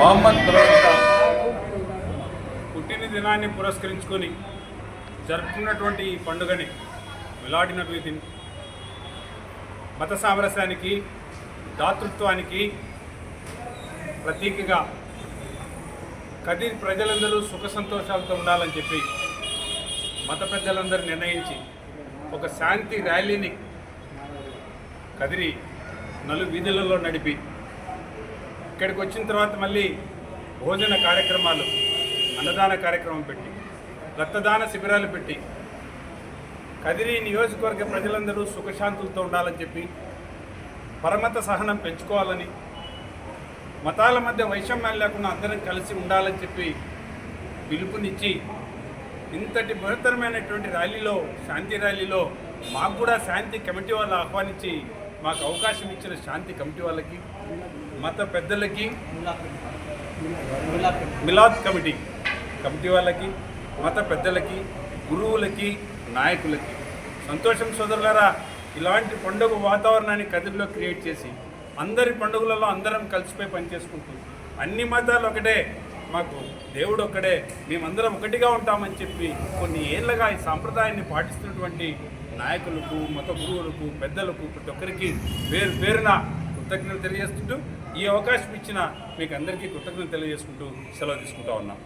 మహమ్మద్ ప్రవక్త పుట్టిన దినాన్ని పురస్కరించుకొని జరుపుకున్నటువంటి ఈ పండుగని మిలాడి నబీ మత సామరస్యానికి దాతృత్వానికి ప్రతీకగా కదీర్ ప్రజలందరూ సుఖ సంతోషాలతో ఉండాలని చెప్పి మత పెద్దలందరూ నిర్ణయించి ఒక శాంతి ర్యాలీని కదిరి నలు వీధులలో నడిపి ఇక్కడికి వచ్చిన తర్వాత మళ్ళీ భోజన కార్యక్రమాలు అన్నదాన కార్యక్రమం పెట్టి రక్తదాన శిబిరాలు పెట్టి కదిరి నియోజకవర్గ ప్రజలందరూ సుఖశాంతులతో ఉండాలని చెప్పి పరమత సహనం పెంచుకోవాలని మతాల మధ్య వైషమ్యాలు లేకుండా అందరం కలిసి ఉండాలని చెప్పి పిలుపునిచ్చి ఇంతటి బృహత్తరమైనటువంటి ర్యాలీలో శాంతి ర్యాలీలో మాకు కూడా శాంతి కమిటీ వాళ్ళు ఆహ్వానించి మాకు అవకాశం ఇచ్చిన శాంతి కమిటీ వాళ్ళకి మత పెద్దలకి మిలాద్ కమిటీ కమిటీ వాళ్ళకి మత పెద్దలకి గురువులకి నాయకులకి. సంతోషం సోదరులరా ఇలాంటి పండుగ వాతావరణాన్ని కదిరిలో క్రియేట్ చేసి అందరి పండుగలలో అందరం కలిసిపోయి పనిచేసుకుంటుంది అన్ని మతాలు ఒకటే మాకు దేవుడు ఒక్కడే మేమందరం ఒకటిగా ఉంటామని చెప్పి కొన్ని ఏళ్ళగా ఈ సాంప్రదాయాన్ని పాటిస్తున్నటువంటి నాయకులకు మత గురువులకు పెద్దలకు ప్రతి ఒక్కరికి పేరు పేరున కృతజ్ఞతలు తెలియజేస్తుంటూ ఈ అవకాశం ఇచ్చిన మీకు అందరికీ కృతజ్ఞతలు తెలియజేసుకుంటూ సెలవు తీసుకుంటా ఉన్నాం.